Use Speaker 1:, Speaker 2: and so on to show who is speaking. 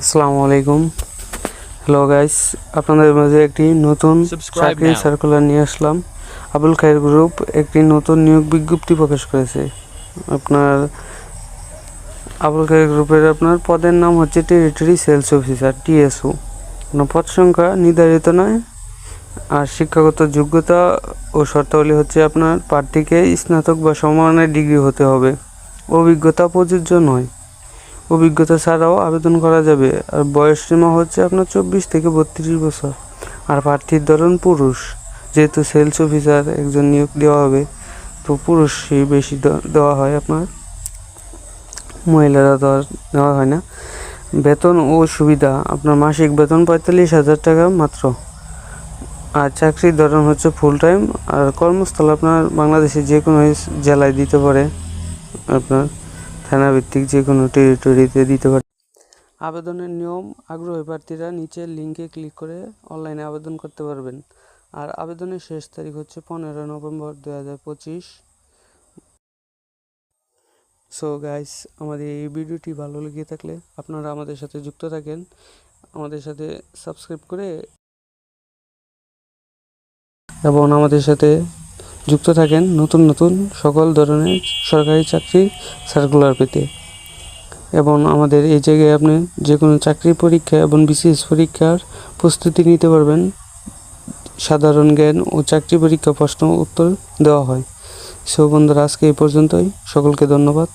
Speaker 1: আসসালামু আলাইকুম। Hello guys আপনাদের মাঝে একটি নতুন চাকরি সার্কুলার নিয়ে আসলাম। আবুল খায়ের গ্রুপ একটি নতুন নিয়োগ বিজ্ঞপ্তি প্রকাশ করেছে। আপনার আবুল খায়ের গ্রুপের আপনার পদের নাম হচ্ছে টেরিটরি সেলস অফিসার টিএসও কোনো পদ সংখ্যা নির্ধারিত নয় আর শিক্ষাগত যোগ্যতা ও শর্তাবলী হচ্ছে আপনার প্রার্থীকে স্নাতক বা সমমানের ডিগ্রি হতে হবে। অভিজ্ঞতা প্রযোজ্য নয়। অভিজ্ঞতা ছাড়াও আবেদন করা যাবে। আর বয়স সীমা হচ্ছে আপনার চব্বিশ থেকে বত্রিশ বছর। আর প্রার্থীর ধরন পুরুষ। যেহেতু সেলস অফিসার একজন নিয়োগ দেওয়া হবে, তো পুরুষই বেশি দেওয়া হয় আপনার। মহিলারা দেওয়া দেওয়া হয় না। বেতন ও সুবিধা, আপনার মাসিক বেতন পঁয়তাল্লিশ হাজার টাকা মাত্র। আর চাকরির ধরন হচ্ছে ফুল টাইম আর কর্মস্থল আপনার বাংলাদেশে যে কোনো জেলায় দিতে পারে আপনার। থানাভিত্তিক যে কোনো টেরিটরিতে দিতে পারে। আবেদনের নিয়ম, আগ্রহী প্রার্থীরা নিচের লিঙ্কে ক্লিক করে অনলাইনে আবেদন করতে পারবেন। আর আবেদনের শেষ তারিখ হচ্ছে পনেরো নভেম্বর দু হাজার পঁচিশ। সো গাইস আমাদের এই ভিডিওটি ভালো লেগে থাকলে আপনারা আমাদের সাথে যুক্ত থাকেন। আমাদের সাথে সাবস্ক্রাইব করে এবং আমাদের সাথে যুক্ত থাকেন নতুন নতুন সকল ধরনের সরকারি চাকরির সার্কুলার পেতে। এবং আমাদের এই জায়গায় আপনি যে কোনো চাকরি পরীক্ষা এবং বিশেষ পরীক্ষার প্রস্তুতি নিতে পারবেন। সাধারণ জ্ঞান ও চাকরি পরীক্ষা প্রশ্ন উত্তর দেওয়া হয়। সো বন্ধুরা, আজকে এই পর্যন্তই। সকলকে ধন্যবাদ।